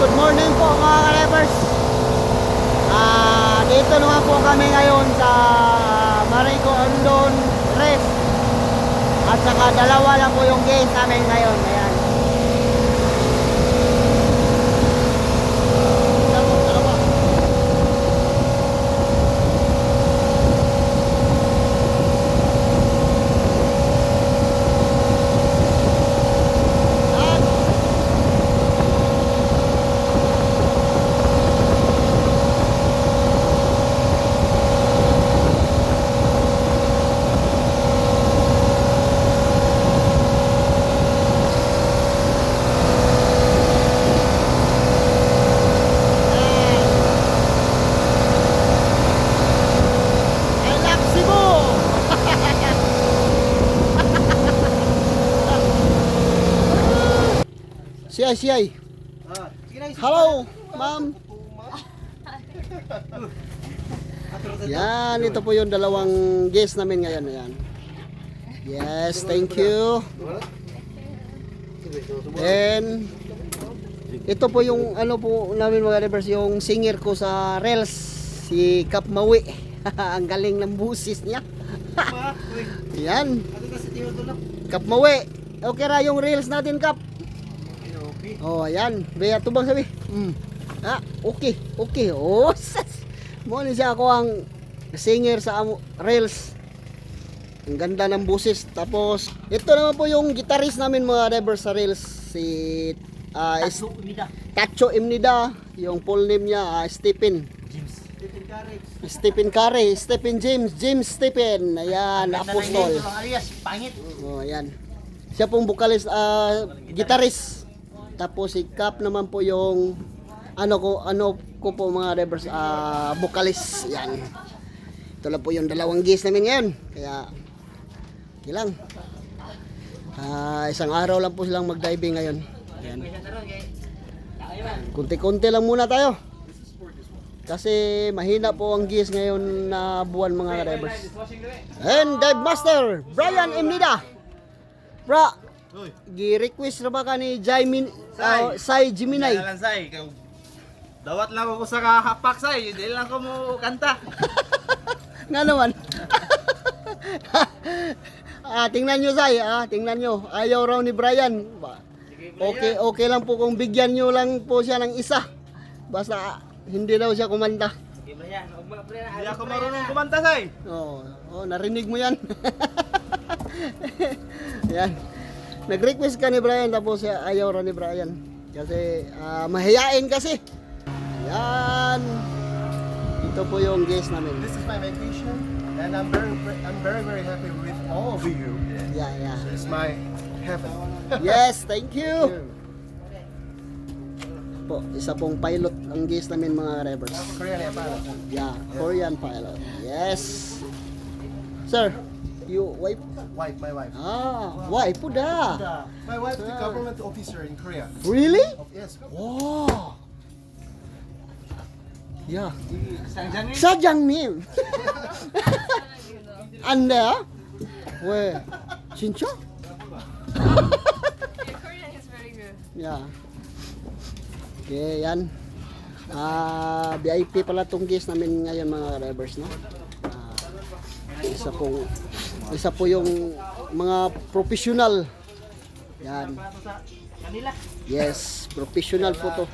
good morning po mga ka-levers. Ah, dito naman po kami ngayon sa Marico Andon Rest. At saka dalawa lang po yung gate namin ngayon. Ayan. Siyay, siyay. Hello, ma'am. Yan, ito po yung dalawang guest namin ngayon. Ayan. Yes, thank you. Then, ito po yung ano po namin mga rivers, yung singer ko sa Reels, si Kap Mawi. Ang galing ng busis niya. Yan. Kap Mawi. Okay ra yung Reels natin, Kap. Oh, ayan. Baya tubang sabi. Mm. Ah, okay. Okay. Oh, sas. Mo ni siya ako ang singer sa amo- Reels. Ang ganda ng busis. Tapos, ito naman po yung guitarist namin mga drivers sa Reels. Si ah, is- Tacho Imnida. Yung full name niya, ah, Stephen. Stephen Curry, Stephen James, James Stephen. Ayan, apostol. Alias, pangit. Oh, ayan. Siya pong vocalist, ah, guitarist. Tapos si Cap naman po yung ano ko ano ko po mga drivers ah vocalist. Yan. Ito lang po yung dalawang guest namin ngayon. Kaya yun lang. Ah, isang araw lang po silang mag-diving ngayon. Ayan. Kunti-kunti lang muna tayo. Kasi mahina po ang gis ngayon na buwan mga drivers. And dive master, Brian Emnida. Bra, gi-request na ba ka ni Jaimin, uh, Sai Jiminay? Kailangan say, ikaw- dawat lang ako sa kahapak say, hindi lang ko mo kanta. Nga naman. ah, tingnan nyo Sai, ah, tingnan nyo. Ayaw raw ni Brian. Ba, okay, okay lang po kung bigyan nyo lang po siya ng isa. Basta ah, hindi daw siya kumanta. Hindi ako marunong kumanta say. Oo, oh, narinig mo yan. yan. Nag-request ka ni Brian tapos siya ayaw raw ni Brian. Kasi ah, mahiyain kasi. Yan. Ito po yung guest namin. This is my vacation, and I'm very, I'm very, very happy with all of you. Yeah, yeah. It's my heaven. Yes, thank you. Po, isa pong pilot ang guest namin mga revers. Korean Nepal. Yeah, Korean pilot. Yes. Sir, you wife? Wife, my wife. Ah, wow. wife udah. udah. My wife is a government officer in Korea. Really? Oh, yes. Wow. Ya. Sajangnim. Sajangnim. Anda? Weh, cinca? Ya. Oke, yan. Ah, uh, VIP pala tong guest namin ngayon mga drivers, no? Ah, uh, isa pong isa po yung mga professional. Yan. Yes, professional po to.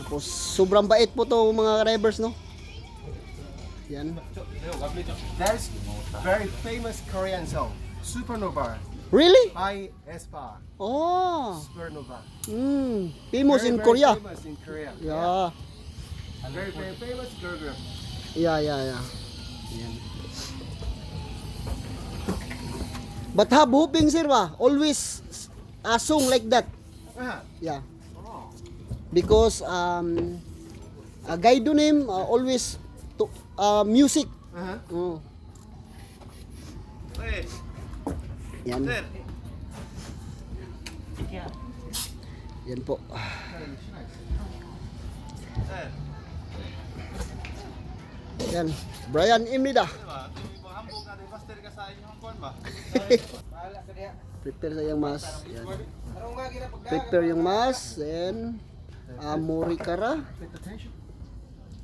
Tapos sobrang bait po to mga drivers, no? Yan. That is very famous Korean song. Supernova. Really? By Espa. Oh. Supernova. Mm, famous Very, in very Korea. Famous in Korea. Yeah. Very, very famous girl group. Yeah, yeah, yeah. Yan. But have hoping sir ba? Always uh, song like that. Ah, Yeah. Because um uh, guide him uh, always to uh, music. uh-huh. Oh. Hey, Yan. sir. Yan po. Yan. Brian Imida ambog na rebuster ka sa inyong kon ba? Wala sa diha. Prepare sa iyang mas. Yan. Prepare yung mas and amori kara.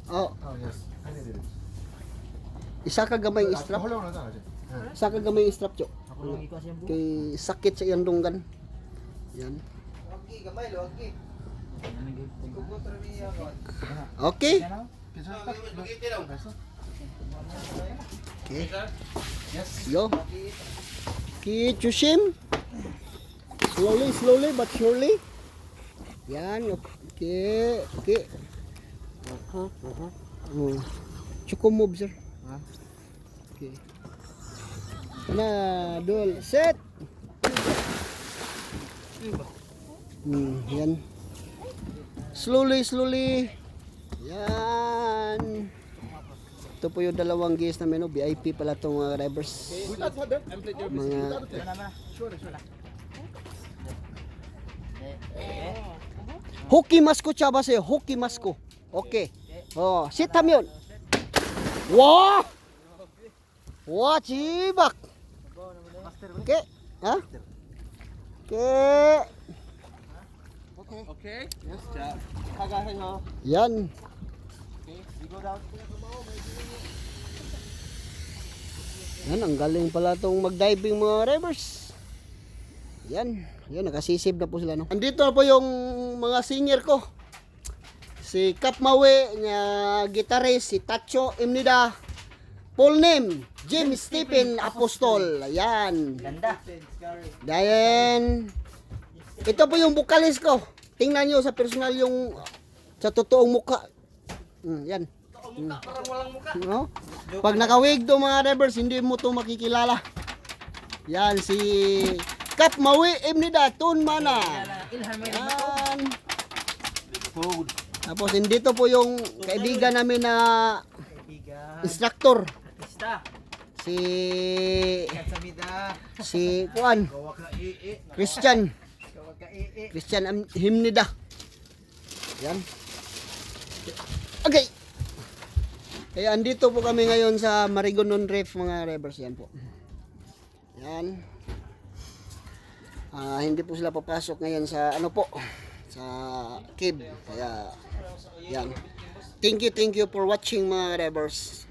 Oh. Oh yes. Ah, isa ka gamay strap. Isa ka gamay strap cho. Kay sakit sa iyang dunggan. Yan. Okay, gamay lo, okay. Okay. Okay. Okay. Yes. Yo. Kichushim. Slowly, slowly but surely. Yan. Okay. Okay. Oh. Chuko move, sir. Okay. Na, dul, set. Hmm, yan. Slowly, slowly. Yan. Ito po yung dalawang guest namin, no? VIP pala itong mga drivers. Mga Hoki masko chaba sa'yo. Hoki masko. Okay. Oh, sit hamyon. Wah! Wah, chibak. Okay. Ha? Okay. Okay? Yes. Kagahin ho. Yan. Yan, ang galing pala itong mag-diving mga rivers. Yan. Yan, nakasisib na po sila. No? Andito na po yung mga singer ko. Si Kap Mawe, nga gitarist, si Tacho Imnida, full name, Jim Stephen Apostol. Ayan. Ganda. Then, ito po yung bukalis ko. Tingnan nyo sa personal yung sa totoong mukha. Mm, yan. Parang walang muka. No? Pag nakawig to mga drivers, hindi mo to makikilala. Yan si Kap Mawi Imnida Tun Mana. Yan. Tapos dito po yung kaibigan namin na instructor. Si si Kuan. Christian. Christian Himnida. Yan. Okay. Kaya andito po kami ngayon sa Marigonon Reef mga revers yan po. Yan. Ah, hindi po sila papasok ngayon sa ano po sa cave. Kaya yan. Thank you, thank you for watching mga revers.